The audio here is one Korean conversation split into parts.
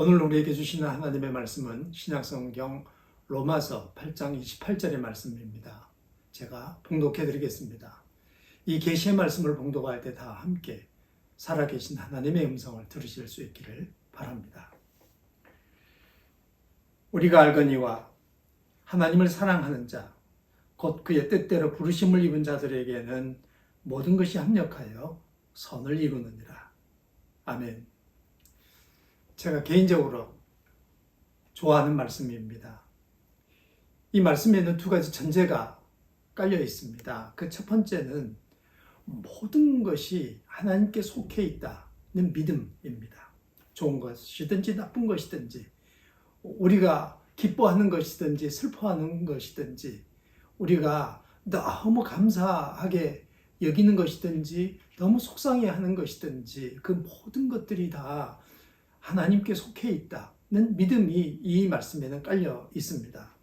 오늘 우리에게 주시는 하나님의 말씀은 신약성경 로마서 8장 28절의 말씀입니다. 제가 봉독해 드리겠습니다. 이 계시의 말씀을 봉독할 때 다 함께 살아계신 하나님의 음성을 들으실 수 있기를 바랍니다. 우리가 알거니와 하나님을 사랑하는 자, 곧 그의 뜻대로 부르심을 입은 자들에게는 모든 것이 합력하여 선을 이루느니라. 아멘. 제가 개인적으로 좋아하는 말씀입니다. 이 말씀에는 두 가지 전제가 깔려 있습니다. 그 첫 번째는 모든 것이 하나님께 속해 있다는 믿음입니다. 좋은 것이든지 나쁜 것이든지 우리가 기뻐하는 것이든지 슬퍼하는 것이든지 우리가 너무 감사하게 여기는 것이든지 너무 속상해하는 것이든지 그 모든 것들이 다 하나님께 속해 있다는 믿음이 이 말씀에는 깔려 있습니다.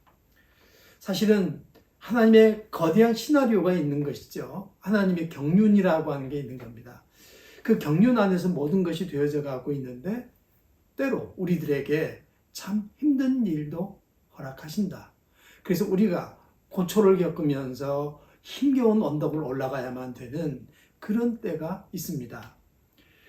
사실은 하나님의 거대한 시나리오가 있는 것이죠. 하나님의 경륜이라고 하는 게 있는 겁니다. 그 경륜 안에서 모든 것이 되어져 가고 있는데 때로 우리들에게 참 힘든 일도 허락하신다. 그래서 우리가 고초를 겪으면서 힘겨운 언덕을 올라가야만 되는 그런 때가 있습니다.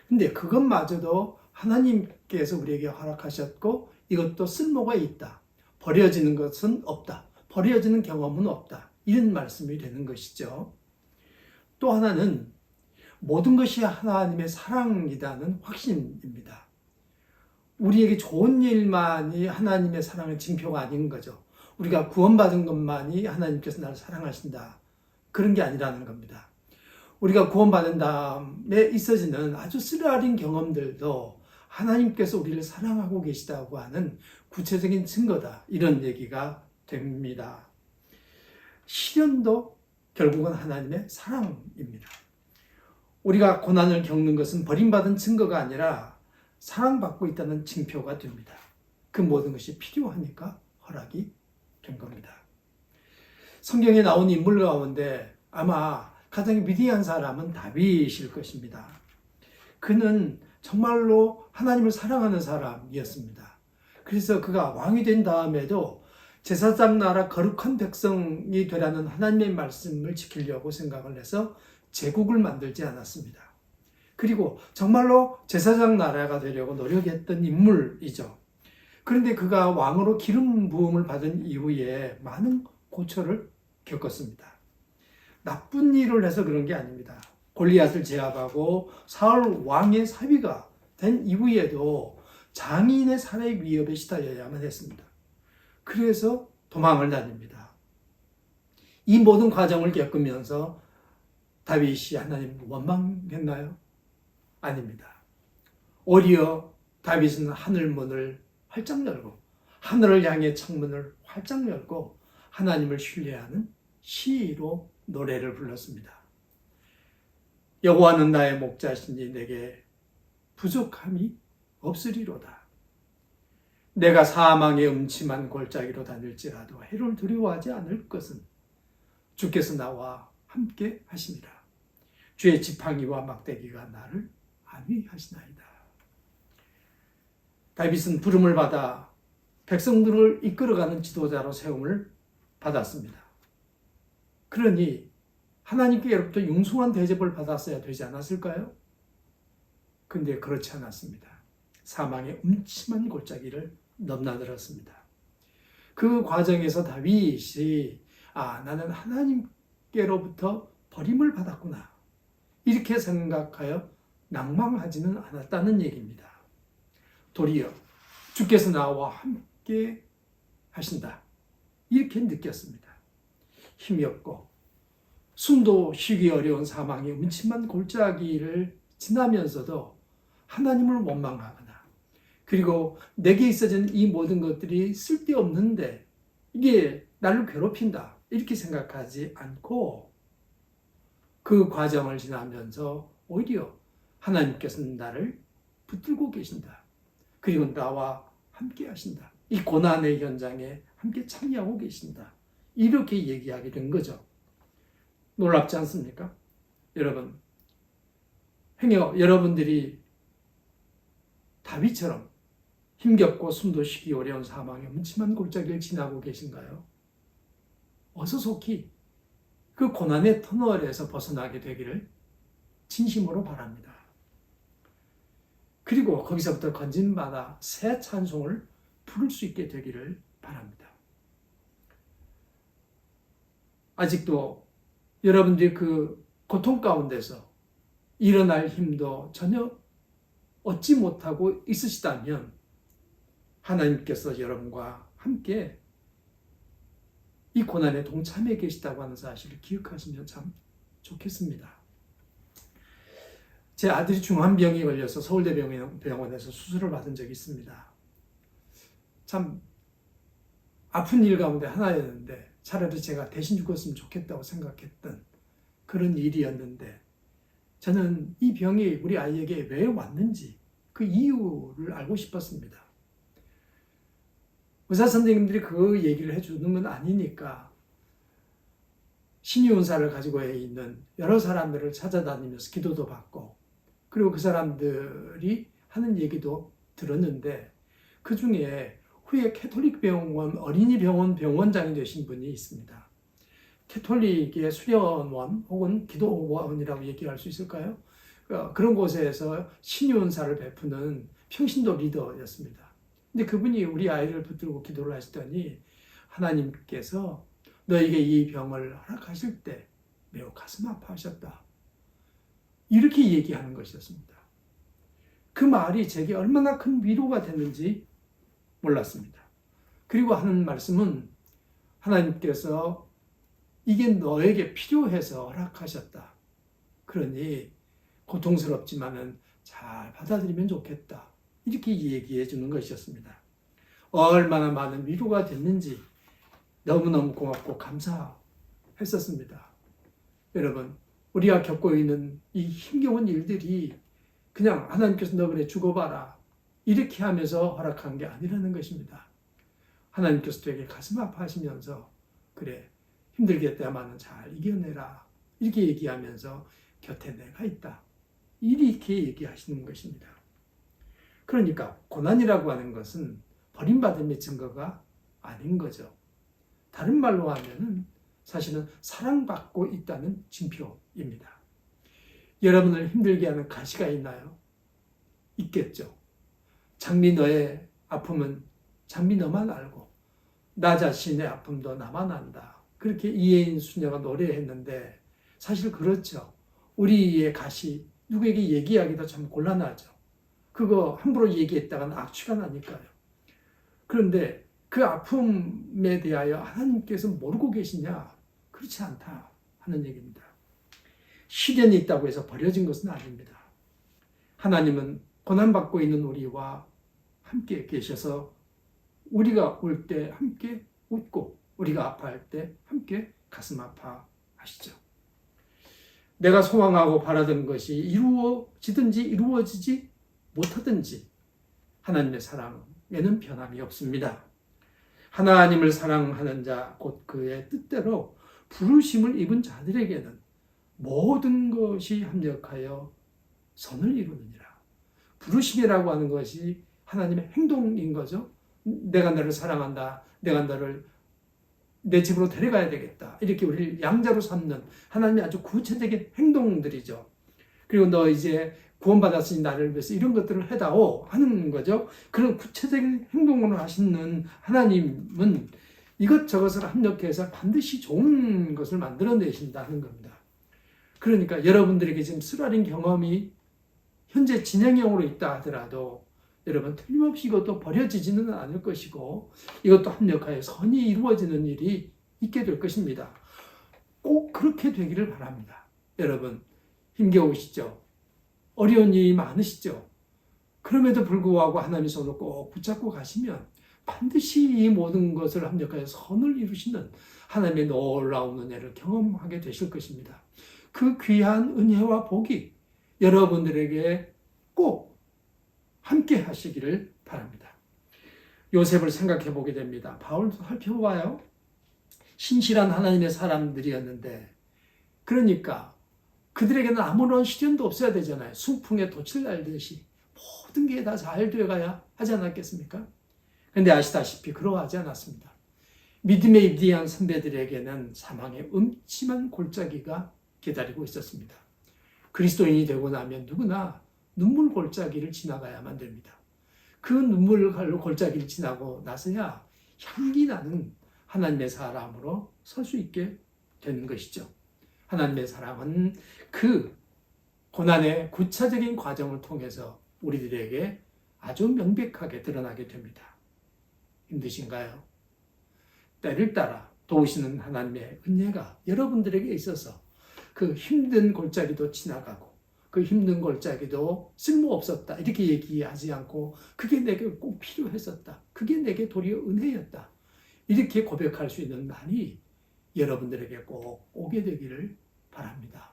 근데 그것마저도 하나님께서 우리에게 허락하셨고 이것도 쓸모가 있다. 버려지는 것은 없다. 버려지는 경험은 없다. 이런 말씀이 되는 것이죠. 또 하나는 모든 것이 하나님의 사랑이라는 확신입니다. 우리에게 좋은 일만이 하나님의 사랑의 징표가 아닌 거죠. 우리가 구원받은 것만이 하나님께서 나를 사랑하신다. 그런 게 아니라는 겁니다. 우리가 구원받은 다음에 있어지는 아주 쓰라린 경험들도 하나님께서 우리를 사랑하고 계시다고 하는 구체적인 증거다. 이런 얘기가 됩니다. 시련도 결국은 하나님의 사랑입니다. 우리가 고난을 겪는 것은 버림받은 증거가 아니라 사랑받고 있다는 징표가 됩니다. 그 모든 것이 필요하니까 허락이 된 겁니다. 성경에 나온 인물 가운데 아마 가장 위대한 사람은 다윗일 것입니다. 그는 정말로 하나님을 사랑하는 사람이었습니다. 그래서 그가 왕이 된 다음에도 제사장 나라 거룩한 백성이 되라는 하나님의 말씀을 지키려고 생각을 해서 제국을 만들지 않았습니다. 그리고 정말로 제사장 나라가 되려고 노력했던 인물이죠. 그런데 그가 왕으로 기름 부음을 받은 이후에 많은 고초를 겪었습니다. 나쁜 일을 해서 그런 게 아닙니다. 골리앗을 제압하고 사울 왕의 사위가 된 이후에도 장인의 살해 위협에 시달려야만 했습니다. 그래서 도망을 다닙니다. 이 모든 과정을 겪으면서 다윗이 하나님 원망했나요? 아닙니다. 오히려 다윗은 하늘 문을 활짝 열고 하늘을 향해 창문을 활짝 열고 하나님을 신뢰하는 시로 노래를 불렀습니다. 여호와는 나의 목자시니 내게 부족함이 없으리로다. 내가 사망의 음침한 골짜기로 다닐지라도 해를 두려워하지 않을 것은 주께서 나와 함께 하시니라. 주의 지팡이와 막대기가 나를 안위하시나이다. 다윗은 부름을 받아 백성들을 이끌어가는 지도자로 세움을 받았습니다. 그러니 하나님께로부터 융숭한 대접을 받았어야 되지 않았을까요? 근데 그렇지 않았습니다. 사망의 음침한 골짜기를 넘나들었습니다. 그 과정에서 다윗이 아 나는 하나님께로부터 버림을 받았구나 이렇게 생각하여 낭망하지는 않았다는 얘기입니다. 도리어 주께서 나와 함께 하신다 이렇게 느꼈습니다. 힘이 없고 숨도 쉬기 어려운 사망의 음침한 골짜기를 지나면서도 하나님을 원망하거나 그리고 내게 있어진 이 모든 것들이 쓸데없는데 이게 나를 괴롭힌다 이렇게 생각하지 않고 그 과정을 지나면서 오히려 하나님께서는 나를 붙들고 계신다. 그리고 나와 함께 하신다. 이 고난의 현장에 함께 참여하고 계신다. 이렇게 얘기하게 된 거죠. 놀랍지 않습니까? 여러분, 행여 여러분들이 다윗처럼 힘겹고 숨도 쉬기 어려운 사망의 음침한 골짜기를 지나고 계신가요? 어서 속히 그 고난의 터널에서 벗어나게 되기를 진심으로 바랍니다. 그리고 거기서부터 건진받아 새 찬송을 부를 수 있게 되기를 바랍니다. 아직도 여러분들이 그 고통 가운데서 일어날 힘도 전혀 얻지 못하고 있으시다면 하나님께서 여러분과 함께 이 고난에 동참해 계시다고 하는 사실을 기억하시면 참 좋겠습니다. 제 아들이 중환병이 걸려서 서울대병원에서 수술을 받은 적이 있습니다. 참 아픈 일 가운데 하나였는데 차라리 제가 대신 죽었으면 좋겠다고 생각했던 그런 일이었는데 저는 이 병이 우리 아이에게 왜 왔는지 그 이유를 알고 싶었습니다. 의사 선생님들이 그 얘기를 해주는 건 아니니까 신유은사를 가지고 있는 여러 사람들을 찾아다니면서 기도도 받고 그리고 그 사람들이 하는 얘기도 들었는데 그 중에 후에 캐톨릭 병원 어린이 병원 병원장이 되신 분이 있습니다. 캐톨릭의 수련원 혹은 기도원이라고 얘기할 수 있을까요? 어, 그런 곳에서 신유은사를 베푸는 평신도 리더였습니다. 근데 그분이 우리 아이를 붙들고 기도를 하시더니 하나님께서 너에게 이 병을 허락하실 때 매우 가슴 아파하셨다. 이렇게 얘기하는 것이었습니다. 그 말이 제게 얼마나 큰 위로가 됐는지 몰랐습니다. 그리고 하는 말씀은 하나님께서 이게 너에게 필요해서 허락하셨다. 그러니 고통스럽지만은 잘 받아들이면 좋겠다. 이렇게 얘기해 주는 것이었습니다. 얼마나 많은 위로가 됐는지 너무너무 고맙고 감사했었습니다. 여러분, 우리가 겪고 있는 이 힘겨운 일들이 그냥 하나님께서 너 그래 죽어봐라. 이렇게 하면서 허락한 게 아니라는 것입니다. 하나님께서 되게 가슴 아파하시면서 그래 힘들겠다마는 잘 이겨내라. 이렇게 얘기하면서 곁에 내가 있다. 이렇게 얘기하시는 것입니다. 그러니까 고난이라고 하는 것은 버림받음의 증거가 아닌 거죠. 다른 말로 하면은 사실은 사랑받고 있다는 징표입니다. 여러분을 힘들게 하는 가시가 있나요? 있겠죠. 장미 너의 아픔은 장미 너만 알고 나 자신의 아픔도 나만 안다. 그렇게 이혜인 수녀가 노래했는데 사실 그렇죠. 우리의 가시 누구에게 얘기하기도 참 곤란하죠. 그거 함부로 얘기했다가는 악취가 나니까요. 그런데 그 아픔에 대하여 하나님께서 모르고 계시냐? 그렇지 않다 하는 얘기입니다. 시련이 있다고 해서 버려진 것은 아닙니다. 하나님은 고난받고 있는 우리와 함께 계셔서 우리가 올때 함께 웃고 우리가 아파할 때 함께 가슴 아파하시죠. 내가 소망하고 바라던 것이 이루어지든지 이루어지지 못하든지 하나님의 사랑에는 변함이 없습니다. 하나님을 사랑하는 자, 곧 그의 뜻대로 부르심을 입은 자들에게는 모든 것이 합력하여 선을 이루느니라. 부르심이라고 하는 것이 하나님의 행동인 거죠. 내가 너를 사랑한다. 내가 너를 내 집으로 데려가야 되겠다. 이렇게 우리를 양자로 삼는 하나님의 아주 구체적인 행동들이죠. 그리고 너 이제 구원받았으니 나를 위해서 이런 것들을 해다오 하는 거죠. 그런 구체적인 행동을 하시는 하나님은 이것 저것을 합력해서 반드시 좋은 것을 만들어내신다는 겁니다. 그러니까 여러분들에게 지금 쓰라린 경험이 현재 진행형으로 있다 하더라도 여러분 틀림없이 이것도 버려지지는 않을 것이고 이것도 합력하여 선이 이루어지는 일이 있게 될 것입니다. 꼭 그렇게 되기를 바랍니다. 여러분 힘겨우시죠? 어려운 일이 많으시죠? 그럼에도 불구하고 하나님의 손을 꼭 붙잡고 가시면 반드시 이 모든 것을 합력하여 선을 이루시는 하나님의 놀라운 은혜를 경험하게 되실 것입니다. 그 귀한 은혜와 복이 여러분들에게 꼭 함께 하시기를 바랍니다. 요셉을 생각해 보게 됩니다. 바울도 살펴봐요. 신실한 하나님의 사람들이었는데, 그러니까 그들에게는 아무런 시련도 없어야 되잖아요. 순풍에 돛을 날듯이 모든 게 다 잘 되어가야 하지 않았겠습니까? 근데 아시다시피 그러하지 않았습니다. 믿음의 위대한 선배들에게는 사망의 음침한 골짜기가 기다리고 있었습니다. 그리스도인이 되고 나면 누구나 눈물 골짜기를 지나가야만 됩니다. 그 눈물 골짜기를 지나고 나서야 향기 나는 하나님의 사람으로 설 수 있게 되는 것이죠. 하나님의 사랑은 그 고난의 구체적인 과정을 통해서 우리들에게 아주 명백하게 드러나게 됩니다. 힘드신가요? 때를 따라 도우시는 하나님의 은혜가 여러분들에게 있어서 그 힘든 골짜기도 지나가고 그 힘든 골짜기도 쓸모없었다. 이렇게 얘기하지 않고 그게 내게 꼭 필요했었다. 그게 내게 도리어 은혜였다. 이렇게 고백할 수 있는 날이 여러분들에게 꼭 오게 되기를 바랍니다.